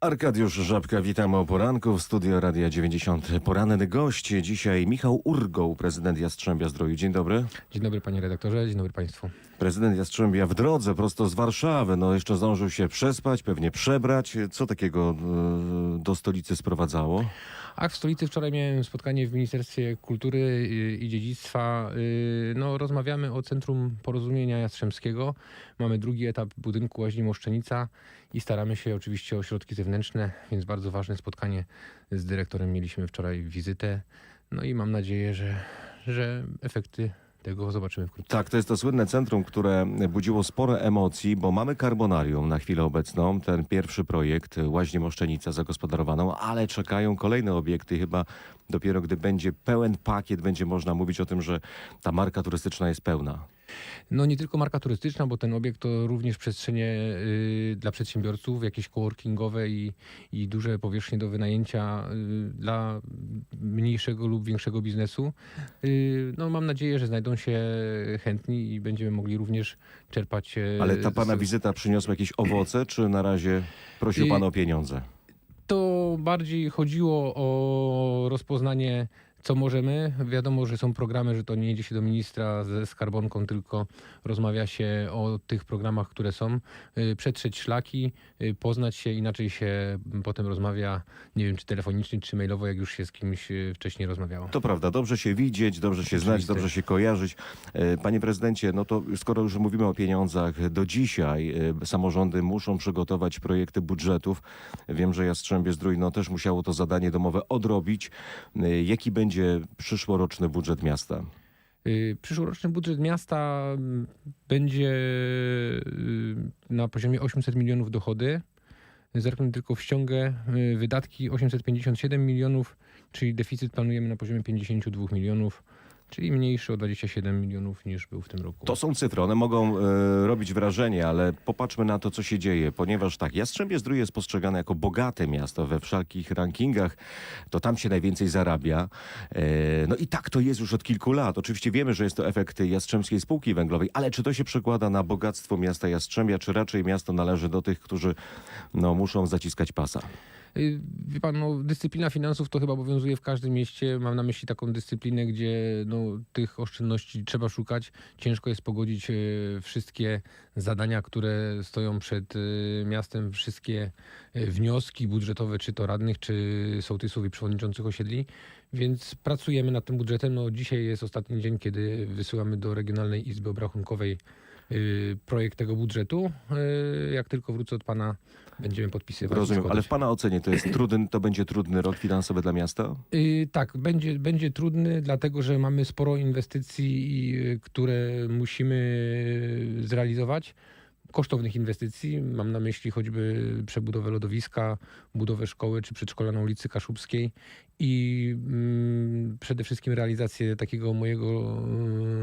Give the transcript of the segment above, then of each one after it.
Arkadiusz Żabka, witamy o poranku w studio Radia 90. Poranny gość dzisiaj Michał Urgoł, prezydent Jastrzębia Zdroju. Dzień dobry. Dzień dobry panie redaktorze, dzień dobry państwu. Prezydent Jastrzębia w drodze prosto z Warszawy. No jeszcze zdążył się przespać, pewnie przebrać. Co takiego e, do stolicy sprowadzało? A w stolicy wczoraj miałem spotkanie w Ministerstwie Kultury y, i Dziedzictwa. Y, No, rozmawiamy o Centrum Porozumienia Jastrzębskiego. Mamy drugi etap budynku Łaźni Moszczenica i staramy się oczywiście o środki zewnętrzne, więc bardzo ważne spotkanie z dyrektorem. Mieliśmy wczoraj wizytę. No i mam nadzieję, że, że efekty tego zobaczymy wkrótce. Tak, to jest to słynne centrum, które budziło sporo emocji, bo mamy Carbonarium na chwilę obecną, ten pierwszy projekt, Łaźnie Moszczenica zagospodarowaną, ale czekają kolejne obiekty. Chyba dopiero gdy będzie pełen pakiet, będzie można mówić o tym, że ta marka turystyczna jest pełna. No nie tylko marka turystyczna, bo ten obiekt to również przestrzenie y, dla przedsiębiorców, jakieś coworkingowe i, i duże powierzchnie do wynajęcia y, dla mniejszego lub większego biznesu. Y, no mam nadzieję, że znajdą się chętni i będziemy mogli również czerpać. e, Ale ta pana z- wizyta przyniosła jakieś owoce, czy na razie prosił I- pan o pieniądze? To bardziej chodziło o rozpoznanie, co możemy. Wiadomo, że są programy, że to nie idzie się do ministra ze skarbonką, tylko rozmawia się o tych programach, które są. Y, Przetrzeć szlaki, y, poznać się, inaczej się potem rozmawia, nie wiem, czy telefonicznie, czy mailowo, jak już się z kimś y, wcześniej rozmawiało. To prawda, dobrze się widzieć, dobrze się znać, dobrze się kojarzyć. E, Panie prezydencie, no to skoro już mówimy o pieniądzach, do dzisiaj e, samorządy muszą przygotować projekty budżetów. Wiem, że Jastrzębie Zdrój no, też musiało to zadanie domowe odrobić. E, Jaki będzie przyszłoroczny budżet miasta? Y, Przyszłoroczny budżet miasta mm, będzie y, na poziomie 800 milionów dochody. Zerknę tylko w ściągę y, wydatki 857 milionów, czyli deficyt planujemy na poziomie 52 milionów, czyli mniejszy o 27 milionów niż był w tym roku. To są cyfry, one mogą e, robić wrażenie, ale popatrzmy na to, co się dzieje, ponieważ tak, Jastrzębie Zdrój jest postrzegane jako bogate miasto we wszelkich rankingach, to tam się najwięcej zarabia. E, no i tak to jest już od kilku lat. Oczywiście wiemy, że jest to efekt Jastrzębskiej Spółki Węglowej, ale czy to się przekłada na bogactwo miasta Jastrzębia, czy raczej miasto należy do tych, którzy no, muszą zaciskać pasa? Y, Wie pan, no, dyscyplina finansów to chyba obowiązuje w każdym mieście. Mam na myśli taką dyscyplinę, gdzie no, tych oszczędności trzeba szukać. Ciężko jest pogodzić e, wszystkie zadania, które stoją przed e, miastem, wszystkie wnioski budżetowe, czy to radnych, czy sołtysów i przewodniczących osiedli. Więc pracujemy nad tym budżetem. No, dzisiaj jest ostatni dzień, kiedy wysyłamy do Regionalnej Izby Obrachunkowej y, projekt tego budżetu. Y, Jak tylko wrócę od pana, będziemy podpisywać. Rozumiem, ale w Pana ocenie to jest trudny, to będzie trudny rok finansowy dla miasta? Y, tak, będzie, będzie trudny, dlatego że mamy sporo inwestycji, y, które musimy zrealizować. Kosztownych inwestycji. Mam na myśli choćby przebudowę lodowiska, budowę szkoły czy przedszkola na ulicy Kaszubskiej i mm, przede wszystkim realizację takiego mojego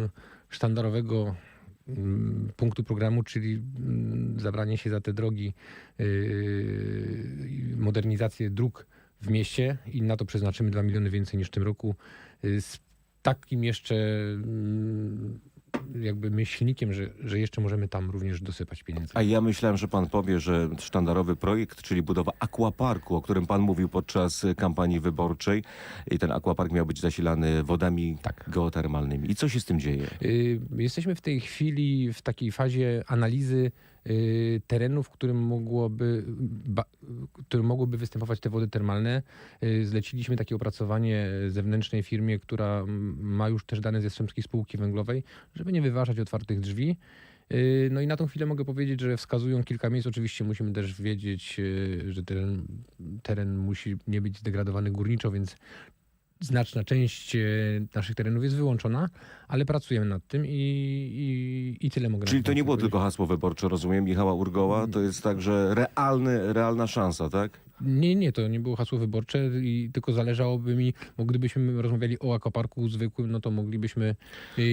y, sztandarowego mm, punktu programu, czyli mm, zabranie się za te drogi, yy, i modernizację dróg w mieście i na to przeznaczymy 2 miliony więcej niż w tym roku. Yy, Z takim jeszcze mm, jakby myślnikiem, że, że jeszcze możemy tam również dosypać pieniędzy. A ja myślałem, że pan powie, że sztandarowy projekt, czyli budowa aquaparku, o którym pan mówił podczas kampanii wyborczej i ten aquapark miał być zasilany wodami Tak. geotermalnymi. I co się z tym dzieje? Y, Jesteśmy w tej chwili w takiej fazie analizy terenów, w którym mogłoby, ba, którym mogłyby występować te wody termalne. Y, Zleciliśmy takie opracowanie zewnętrznej firmie, która ma już też dane z Jastrzębskiej Spółki Węglowej, żeby nie wyważać otwartych drzwi. Y, No i na tą chwilę mogę powiedzieć, że wskazują kilka miejsc. Oczywiście musimy też wiedzieć, y, że teren, teren musi nie być zdegradowany górniczo, więc znaczna część e, naszych terenów jest wyłączona, ale pracujemy nad tym i, i, i tyle mogę Czyli to nie było powiedzieć. tylko hasło wyborcze, rozumiem, Michała Urgoła, to jest także realny, realna szansa, tak? Nie, nie, to nie było hasło wyborcze i tylko zależałoby mi, bo gdybyśmy rozmawiali o akwaparku zwykłym, no to moglibyśmy y,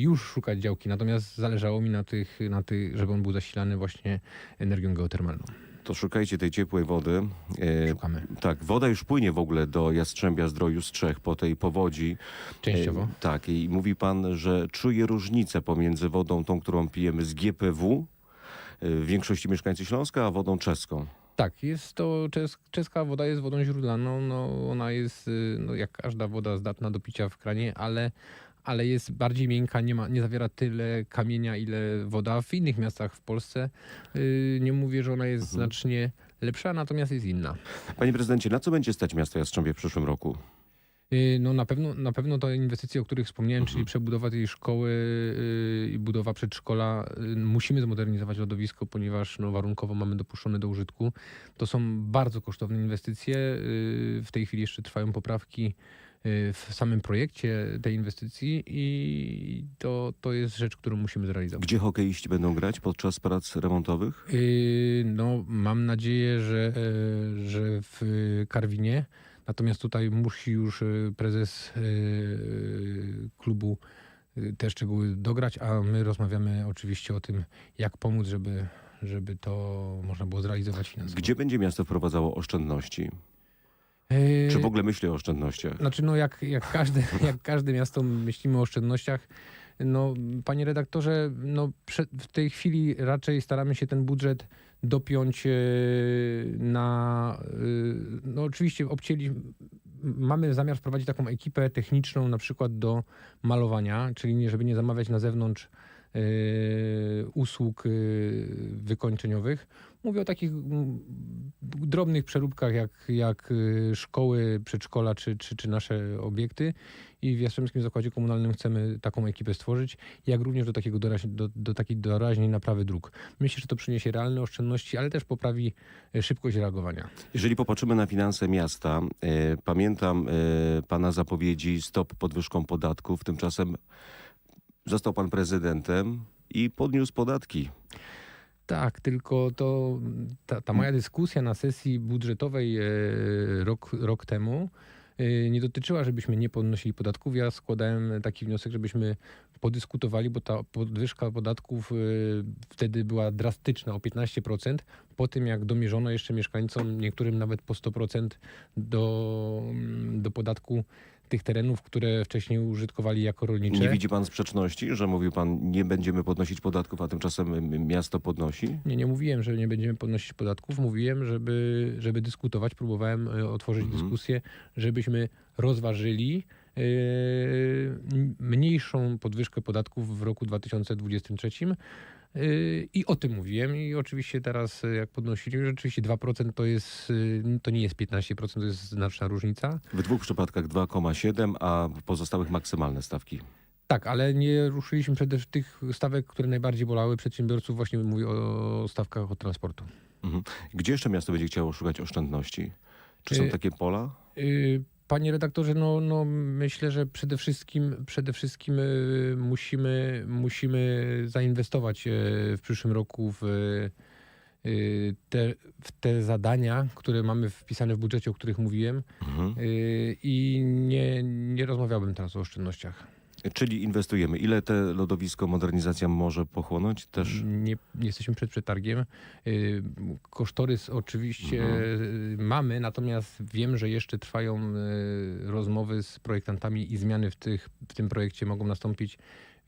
już szukać działki, natomiast zależało mi na tych, na tych, żeby on był zasilany właśnie energią geotermalną. To szukajcie tej ciepłej wody. E, Szukamy. tak, woda już płynie w ogóle do Jastrzębia Zdroju z Czech po tej powodzi. Częściowo. E, tak, i mówi pan, że czuje różnicę pomiędzy wodą tą, którą pijemy z GPW, e, w większości mieszkańcy Śląska, a wodą czeską. Tak, jest to czes, czeska woda jest wodą źródlaną. No, ona jest y, no, jak każda woda zdatna do picia w kranie, ale, ale jest bardziej miękka, nie, ma, nie zawiera tyle kamienia, ile woda w innych miastach w Polsce. Y, nie mówię, że ona jest Mhm. znacznie lepsza, natomiast jest inna. Panie prezydencie, na co będzie stać miasto Jastrzębie w przyszłym roku? Y, No na pewno, na pewno te inwestycje, o których wspomniałem, Mhm. czyli przebudowa tej szkoły y, i budowa przedszkola, musimy zmodernizować lodowisko, ponieważ no, warunkowo mamy dopuszczone do użytku. To są bardzo kosztowne inwestycje. W tej chwili jeszcze trwają poprawki w samym projekcie tej inwestycji i to, to jest rzecz, którą musimy zrealizować. Gdzie hokeiści będą grać podczas prac remontowych? Yy, No, mam nadzieję, że, e, że w Karwinie. Natomiast tutaj musi już e, prezes e, klubu te szczegóły dograć, a my rozmawiamy oczywiście o tym, jak pomóc, żeby, żeby to można było zrealizować finansowo. Gdzie będzie miasto wprowadzało oszczędności? E, Czy w ogóle myśli o oszczędnościach? Znaczy, no jak, jak, każde, jak każde miasto myślimy o oszczędnościach. No, panie redaktorze, no, w tej chwili raczej staramy się ten budżet dopiąć e, na. e, No, oczywiście obcięli. Mamy zamiar wprowadzić taką ekipę techniczną, na przykład do malowania, czyli żeby nie zamawiać na zewnątrz usług e, wykończeniowych. Mówię o takich drobnych przeróbkach, jak, jak y, szkoły, przedszkola czy, czy, czy nasze obiekty. I w Jastrzębskim Zakładzie Komunalnym chcemy taką ekipę stworzyć, jak również do, takiego doraź, do, do takiej doraźnej naprawy dróg. Myślę, że to przyniesie realne oszczędności, ale też poprawi szybkość reagowania. Jeżeli popatrzymy na finanse miasta, e, pamiętam e, pana zapowiedzi stop podwyżką podatków. Tymczasem został pan prezydentem i podniósł podatki. Tak, tylko to ta, ta moja dyskusja na sesji budżetowej e, rok, rok temu e, nie dotyczyła, żebyśmy nie podnosili podatków. Ja składałem taki wniosek, żebyśmy podyskutowali, bo ta podwyżka podatków e, wtedy była drastyczna o 15%. Po tym, jak domierzono jeszcze mieszkańcom, niektórym nawet po 100% do, do podatku tych terenów, które wcześniej użytkowali jako rolnicze. Nie widzi pan sprzeczności, że mówił pan, nie będziemy podnosić podatków, a tymczasem miasto podnosi? Nie, nie mówiłem, że nie będziemy podnosić podatków. Mówiłem, żeby, żeby dyskutować. Próbowałem e, otworzyć Mhm. dyskusję, żebyśmy rozważyli e, mniejszą podwyżkę podatków w roku 2023. e, I o tym mówiłem. I oczywiście teraz, e, jak podnosili, rzeczywiście 2% to jest, e, to nie jest 15%, to jest znaczna różnica. W dwóch przypadkach 2,7, a w pozostałych maksymalne stawki. Tak, ale nie ruszyliśmy przede wszystkim tych stawek, które najbardziej bolały przedsiębiorców. Właśnie mówię o stawkach od transportu. Mhm. Gdzie jeszcze miasto będzie chciało szukać oszczędności? Czy są Y- takie pola? Y, Panie redaktorze, no, no myślę, że przede wszystkim, przede wszystkim y, musimy, musimy zainwestować y, w przyszłym roku w y, te, w te zadania, które mamy wpisane w budżecie, o których mówiłem Mhm. y, i nie, nie rozmawiałbym teraz o oszczędnościach. Czyli inwestujemy. Ile te lodowisko modernizacja może pochłonąć? Też Nie, nie jesteśmy przed przetargiem. Y, Kosztorys oczywiście Mhm. mamy, natomiast wiem, że jeszcze trwają y, rozmowy z projektantami i zmiany w, tych, w tym projekcie mogą nastąpić,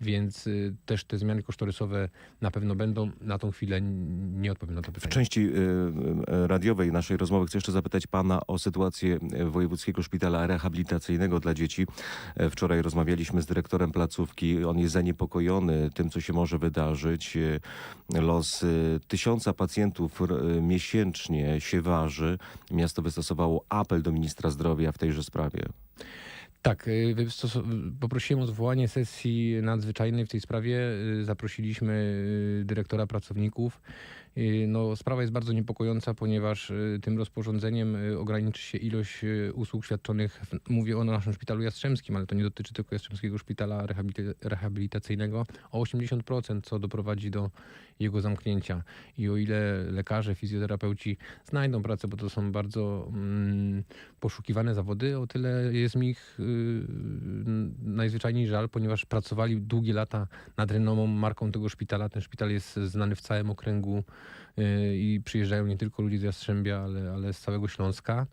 więc y, też te zmiany kosztorysowe na pewno będą. Na tą chwilę nie odpowiem na to W pytanie. części y, y, radiowej naszej rozmowy chcę jeszcze zapytać pana o sytuację Wojewódzkiego Szpitala Rehabilitacyjnego dla Dzieci. E, Wczoraj rozmawialiśmy z dyrektorem placówki. On jest zaniepokojony tym, co się może wydarzyć. Y, Los tysiąca pacjentów miesięcznie się waży. Miasto wystosowało apel do ministra zdrowia w tejże sprawie. Tak, y, poprosiłem o zwołanie sesji nadzwyczajnej w tej sprawie. Y, Zaprosiliśmy y, dyrektora pracowników. Y, No, sprawa jest bardzo niepokojąca, ponieważ y, tym rozporządzeniem y, ograniczy się ilość usług świadczonych. w- Mówię o naszym szpitalu jastrzębskim, ale to nie dotyczy tylko Jastrzębskiego Szpitala Rehabilita- Rehabilitacyjnego. O 80%, co doprowadzi do jego zamknięcia. I o ile lekarze, fizjoterapeuci znajdą pracę, bo to są bardzo mm, poszukiwane zawody, o tyle jest mi ich y, najzwyczajniej żal, ponieważ pracowali długie lata nad renomą, marką tego szpitala. Ten szpital jest znany w całym okręgu i przyjeżdżają nie tylko ludzie z Jastrzębia, ale, ale z całego Śląska.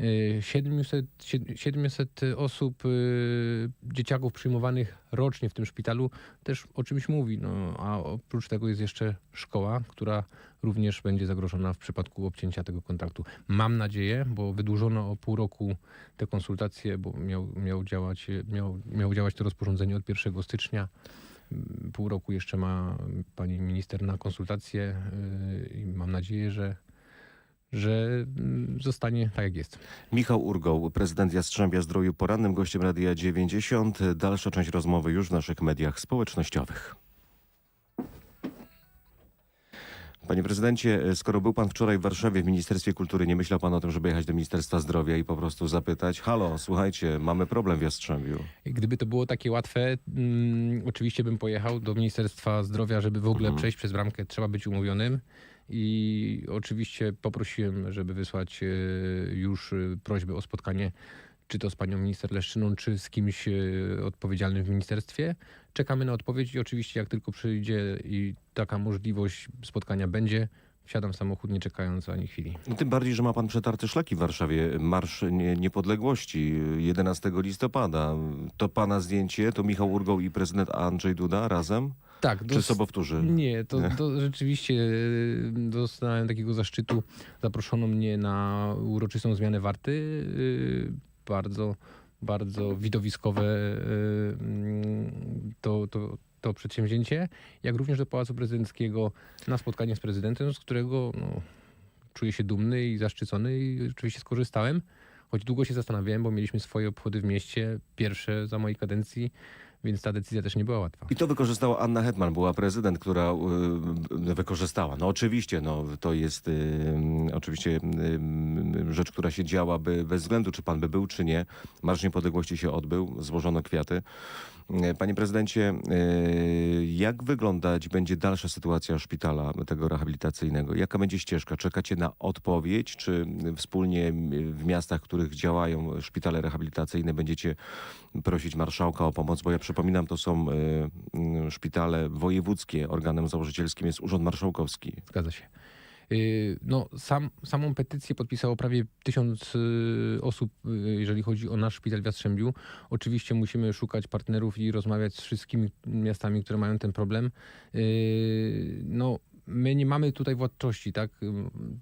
Y, 700, sied- 700 osób, y, dzieciaków przyjmowanych rocznie w tym szpitalu też o czymś mówi. No, a oprócz tego jest jeszcze szkoła, która również będzie zagrożona w przypadku obcięcia tego kontraktu. Mam nadzieję, bo wydłużono o pół roku te konsultacje, bo miał, miał, działać, miał, miało działać to rozporządzenie od 1 stycznia. Pół roku jeszcze ma pani minister na konsultacje yy, i mam nadzieję, że, że zostanie tak jak jest. Michał Urgoł, prezydent Jastrzębia Zdroju, porannym gościem Radia 90. Dalsza część rozmowy już w naszych mediach społecznościowych. Panie prezydencie, skoro był pan wczoraj w Warszawie w Ministerstwie Kultury, nie myślał pan o tym, żeby jechać do Ministerstwa Zdrowia i po prostu zapytać, halo, słuchajcie, mamy problem w Jastrzębiu. Gdyby to było takie łatwe, mm, oczywiście bym pojechał do Ministerstwa Zdrowia, żeby w ogóle Mhm. przejść przez bramkę, trzeba być umówionym. I oczywiście poprosiłem, żeby wysłać e, już e, prośbę o spotkanie, czy to z panią minister Leszczyną, czy z kimś e, odpowiedzialnym w ministerstwie. Czekamy na odpowiedź i oczywiście jak tylko przyjdzie i taka możliwość spotkania będzie, wsiadam w samochód nie czekając ani chwili. No, tym bardziej, że ma pan przetarte szlaki w Warszawie. Marsz nie, Niepodległości 11 listopada. To pana zdjęcie, to Michał Urgoł i prezydent Andrzej Duda razem? Tak, Czy dos- sobowtórzy? Nie, to, to rzeczywiście y, dostałem takiego zaszczytu. Zaproszono mnie na uroczystą zmianę warty. Y, Bardzo, bardzo widowiskowe y, mm, to, to, to przedsięwzięcie, jak również do Pałacu Prezydenckiego na spotkanie z prezydentem, z którego no, czuję się dumny i zaszczycony i oczywiście skorzystałem. Choć długo się zastanawiałem, bo mieliśmy swoje obchody w mieście, pierwsze za mojej kadencji, więc ta decyzja też nie była łatwa. I to wykorzystała Anna Hetman, była prezydent, która y, wykorzystała. No oczywiście, no, to jest y, oczywiście y, rzecz, która się działa by, bez względu, czy pan by był, czy nie. Marsz Niepodległości się odbył, złożono kwiaty. Panie prezydencie, jak wyglądać będzie dalsza sytuacja szpitala tego rehabilitacyjnego? Jaka będzie ścieżka? Czekacie na odpowiedź, czy wspólnie w miastach, w których działają szpitale rehabilitacyjne będziecie prosić marszałka o pomoc? Bo ja przypominam, to są y, y, szpitale wojewódzkie. Organem założycielskim jest Urząd Marszałkowski. Zgadza się. Yy, No, sam, samą petycję podpisało prawie tysiąc osób, jeżeli chodzi o nasz szpital w Jastrzębiu. Oczywiście musimy szukać partnerów i rozmawiać z wszystkimi miastami, które mają ten problem. No, my nie mamy tutaj władczości, tak?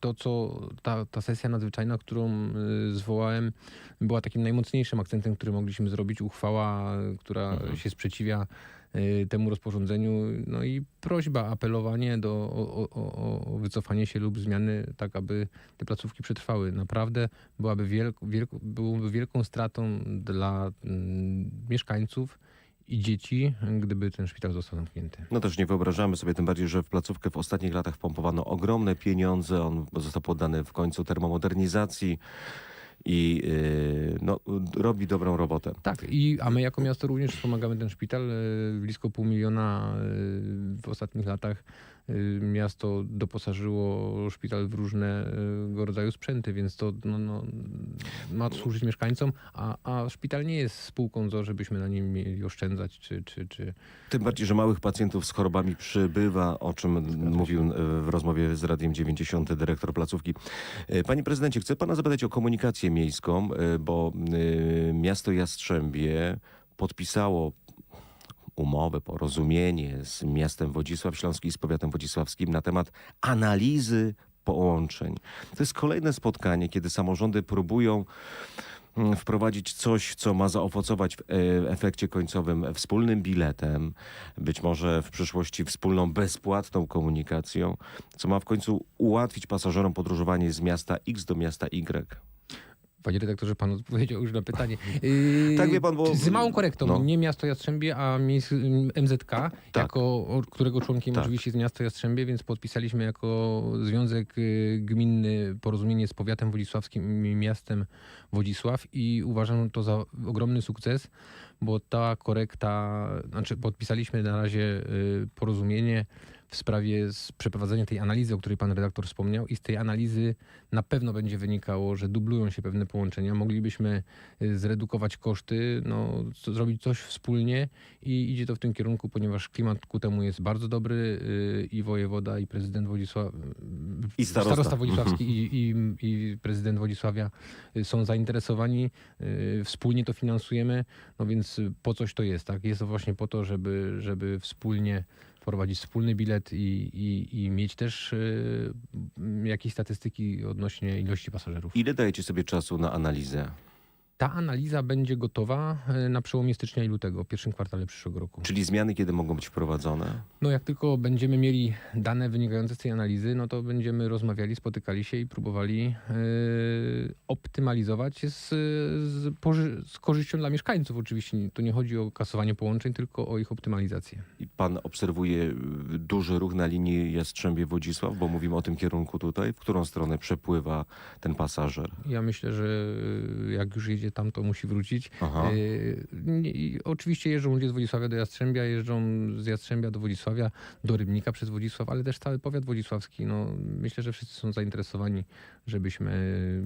To, co ta, ta sesja nadzwyczajna, którą yy, zwołałem, była takim najmocniejszym akcentem, który mogliśmy zrobić. Uchwała, która Mhm. się sprzeciwia y, temu rozporządzeniu. No i prośba, apelowanie do, o, o, o- o wycofanie się lub zmiany, tak aby te placówki przetrwały. Naprawdę byłaby wielk, wielk, byłoby wielką stratą dla mm, mieszkańców i dzieci, gdyby ten szpital został zamknięty. No też nie wyobrażamy sobie, tym bardziej, że w placówkę w ostatnich latach wpompowano ogromne pieniądze. On został poddany w końcu termomodernizacji i y, no, robi dobrą robotę. Tak, i, a my jako miasto również wspomagamy ten szpital. E, Blisko pół miliona e, w ostatnich latach miasto doposażyło szpital w różnego rodzaju sprzęty, więc to no, no, ma służyć mieszkańcom, a, a szpital nie jest spółką ZO, żebyśmy na nim mieli oszczędzać, czy, czy, czy Tym bardziej, że małych pacjentów z chorobami przybywa, o czym mówił e, w rozmowie z Radiem 90 dyrektor placówki. E, Panie prezydencie, chcę pana zapytać o komunikację miejską, bo miasto Jastrzębie podpisało umowę, porozumienie z miastem Wodzisław Śląski i z powiatem wodzisławskim na temat analizy połączeń. To jest kolejne spotkanie, kiedy samorządy próbują mm, wprowadzić coś, co ma zaowocować w e, efekcie końcowym wspólnym biletem, być może w przyszłości wspólną bezpłatną komunikacją, co ma w końcu ułatwić pasażerom podróżowanie z miasta X do miasta Y. Panie redaktorze, pan odpowiedział już na pytanie. Yy, Tak, wie pan, bo- Z małą korektą. no. Nie miasto Jastrzębie, a MZK, jako o- którego członkiem Tak. oczywiście jest miasto Jastrzębie, więc podpisaliśmy jako Związek y, Gminny porozumienie z powiatem wodzisławskim i miastem Wodzisław i uważam to za ogromny sukces, bo ta korekta, znaczy podpisaliśmy na razie y, porozumienie w sprawie przeprowadzenia tej analizy, o której pan redaktor wspomniał i z tej analizy na pewno będzie wynikało, że dublują się pewne połączenia. Moglibyśmy y, zredukować koszty, no, zrobić coś wspólnie i idzie to w tym kierunku, ponieważ klimat ku temu jest bardzo dobry y, i wojewoda, i prezydent Wodzisław, I starosta. Wodzisławski i, i, i prezydent Wodzisławia y, są zainteresowani. y, Wspólnie to finansujemy, no więc y, po coś to jest, tak? Jest to właśnie po to, żeby, żeby wspólnie wprowadzić wspólny bilet i, i, i mieć też y, jakieś statystyki odnośnie ilości pasażerów. Ile dajecie sobie czasu na analizę? Ta analiza będzie gotowa y, na przełomie stycznia i lutego, w pierwszym kwartale przyszłego roku. Czyli zmiany kiedy mogą być wprowadzone? No jak tylko będziemy mieli dane wynikające z tej analizy, no to będziemy rozmawiali, spotykali się i próbowali yy, optymalizować z, z, z korzyścią dla mieszkańców oczywiście. Tu nie chodzi o kasowanie połączeń, tylko o ich optymalizację. I pan obserwuje y, duży ruch na linii Jastrzębie-Wodzisław, bo mówimy o tym kierunku tutaj. W którą stronę przepływa ten pasażer? Ja myślę, że jak już jedzie tam, to musi wrócić. I oczywiście jeżdżą ludzie z Wodzisławia do Jastrzębia, jeżdżą z Jastrzębia do Wodzisławia, do Rybnika przez Wodzisław, ale też cały powiat wodzisławski. No, myślę, że wszyscy są zainteresowani, żebyśmy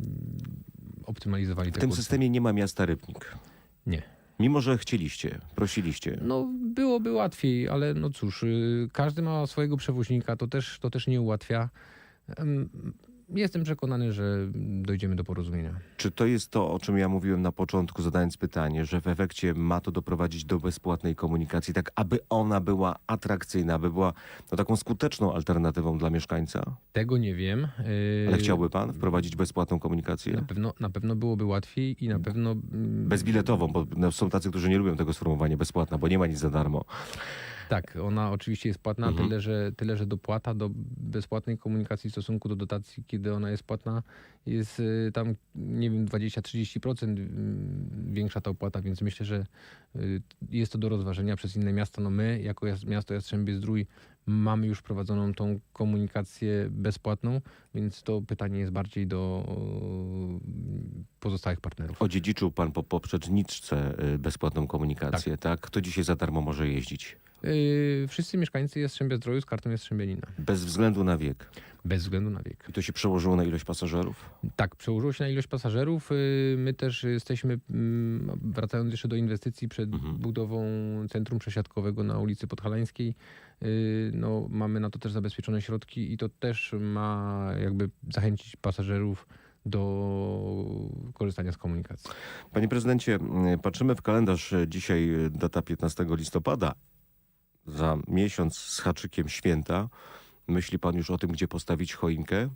yy, optymalizowali W tym kursy. systemie nie ma miasta Rybnik. Nie. Mimo, że chcieliście, prosiliście. No, byłoby łatwiej, ale no cóż, yy, każdy ma swojego przewoźnika, to też, to też nie ułatwia. Em, Jestem przekonany, że dojdziemy do porozumienia. Czy to jest to, o czym ja mówiłem na początku, zadając pytanie, że w efekcie ma to doprowadzić do bezpłatnej komunikacji, tak aby ona była atrakcyjna, aby była no, taką skuteczną alternatywą dla mieszkańca? Tego nie wiem. Yy, Ale chciałby pan wprowadzić bezpłatną komunikację? Na pewno, na pewno byłoby łatwiej i na pewno. mm, Bezbiletową, bo no, są tacy, którzy nie lubią tego sformułowania bezpłatna, bo nie ma nic za darmo. Tak, ona oczywiście jest płatna, Mhm. tyle, że, tyle że dopłata do bezpłatnej komunikacji w stosunku do dotacji, kiedy ona jest płatna, jest y, tam, nie wiem, 20-30% y, większa ta opłata, więc myślę, że y, jest to do rozważenia przez inne miasta. No my, jako miasto Jastrzębie-Zdrój, mamy już prowadzoną tą komunikację bezpłatną, więc to pytanie jest bardziej do y, pozostałych partnerów. Odziedziczył pan po poprzedniczce bezpłatną komunikację, tak. Kto dzisiaj za darmo może jeździć? Y, Wszyscy mieszkańcy Jastrzębia-Zdroju z kartą Jastrzębianina, Bez względu na wiek. bez względu na wiek. I to się przełożyło na ilość pasażerów? Tak, przełożyło się na ilość pasażerów. Y, My też jesteśmy, mm, wracając jeszcze do inwestycji przed Mhm. budową centrum przesiadkowego na ulicy Podhalańskiej, y, no, mamy na to też zabezpieczone środki i to też ma jakby zachęcić pasażerów do korzystania z komunikacji. Panie prezydencie, y, patrzymy w kalendarz. y, Dzisiaj y, data 15 listopada. Za miesiąc z haczykiem święta. Myśli pan już o tym, gdzie postawić choinkę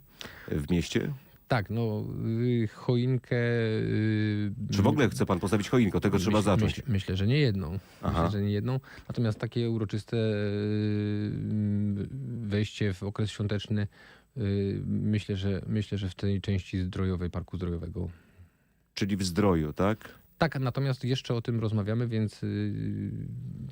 w mieście? Tak, no y, choinkę... y, Czy w ogóle chce pan postawić choinkę? Tego trzeba myślę, zacząć. Myślę, myślę, że nie jedną. Aha. Myślę, że nie jedną. Natomiast takie uroczyste y, wejście w okres świąteczny myślę, że myślę, że w tej części zdrojowej, parku zdrojowego. Czyli w zdroju, tak? Tak, natomiast jeszcze o tym rozmawiamy, więc y,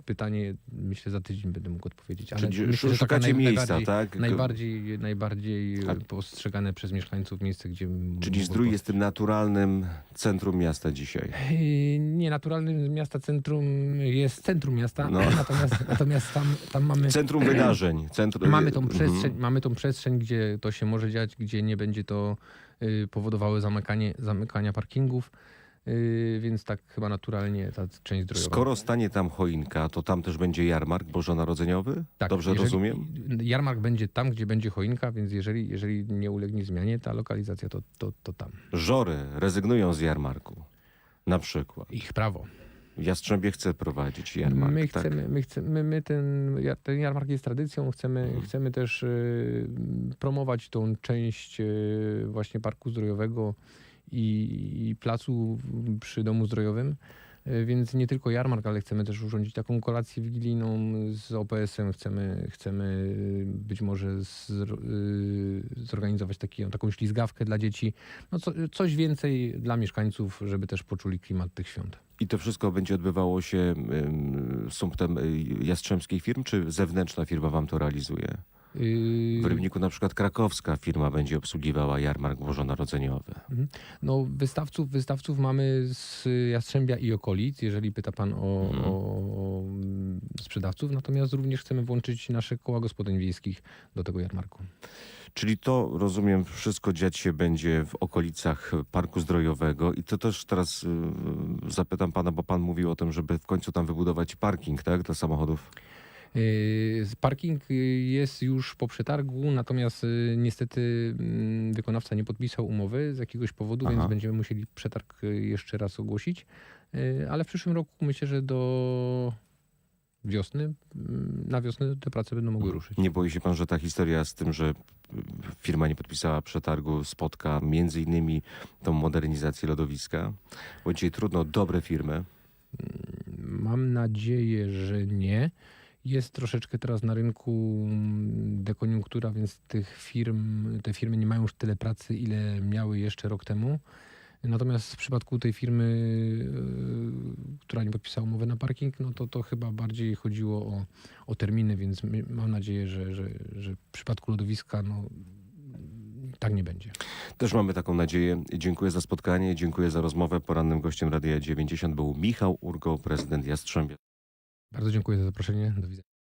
pytanie myślę za tydzień będę mógł odpowiedzieć. Ale Czyli myślę, że szukacie naj- miejsca, najbardziej, tak? najbardziej, najbardziej A- postrzegane przez mieszkańców miejsce, gdzie Czyli Zdrój jest tym naturalnym centrum miasta dzisiaj. Yy, Nie, naturalnym miasta centrum jest centrum miasta, No. natomiast, natomiast tam, tam mamy, Centrum wydarzeń. Centrum... mamy, tą Mhm. przestrzeń, mamy tą przestrzeń, gdzie to się może dziać, gdzie nie będzie to yy, powodowało zamykanie, zamykania parkingów, yy, więc tak chyba naturalnie ta część zdrojowa. Skoro stanie tam choinka, to tam też będzie jarmark bożonarodzeniowy? tak, Dobrze jeżeli- rozumiem? Jarmark będzie tam, gdzie będzie choinka, więc jeżeli, jeżeli nie ulegnie zmianie ta lokalizacja, to, to, to tam. Żory rezygnują z jarmarku. Na przykład. Ich prawo. Jastrzębie chce prowadzić jarmark. My tak? chcemy, my chcemy, my, my ten, ten jarmark jest tradycją, chcemy, Mhm. chcemy też y, promować tą część y, właśnie parku zdrojowego i, placu przy domu zdrojowym. Y, Więc nie tylko jarmark, ale chcemy też urządzić taką kolację wigilijną z OPS-em. Chcemy, chcemy y, być może zro- y, zorganizować taki, taką ślizgawkę dla dzieci. No co, coś więcej dla mieszkańców, żeby też poczuli klimat tych świąt. I to wszystko będzie odbywało się sumptem jastrzębskiej firm, czy zewnętrzna firma wam to realizuje? Y, W Rybniku na przykład krakowska firma będzie obsługiwała jarmark bożonarodzeniowy. No, wystawców, wystawców mamy z Jastrzębia i okolic, jeżeli pyta pan o, Mhm. o, sprzedawców, natomiast również chcemy włączyć nasze koła gospodyń wiejskich do tego jarmarku. Czyli to, rozumiem, wszystko dziać się będzie w okolicach Parku Zdrojowego i to też teraz y, zapytam pana, bo pan mówił o tym, żeby w końcu tam wybudować parking, tak, dla samochodów. Yy, Parking yy, jest już po przetargu, natomiast yy, niestety mm, wykonawca nie podpisał umowy z jakiegoś powodu, Aha. więc będziemy musieli przetarg jeszcze raz ogłosić. Ale w przyszłym roku myślę, że do wiosny, mm, na wiosnę te prace będą mogły ruszyć. Nie boi się pan, że ta historia z tym, że y, firma nie podpisała przetargu, spotka między innymi tą modernizację lodowiska? Bo dzisiaj trudno dobre firmy. Mam nadzieję, że nie. Jest troszeczkę teraz na rynku mm, dekoniunktura, więc tych firm, te firmy nie mają już tyle pracy, ile miały jeszcze rok temu. Natomiast w przypadku tej firmy, yy, która nie podpisała umowy na parking, no to, to chyba bardziej chodziło o, o terminy, więc mam nadzieję, że, że, że w przypadku lodowiska no, tak nie będzie. Też mamy taką nadzieję. Dziękuję za spotkanie, dziękuję za rozmowę. Porannym gościem Radia 90 był Michał Urgo, prezydent Jastrzębia. Bardzo dziękuję za zaproszenie. Do widzenia.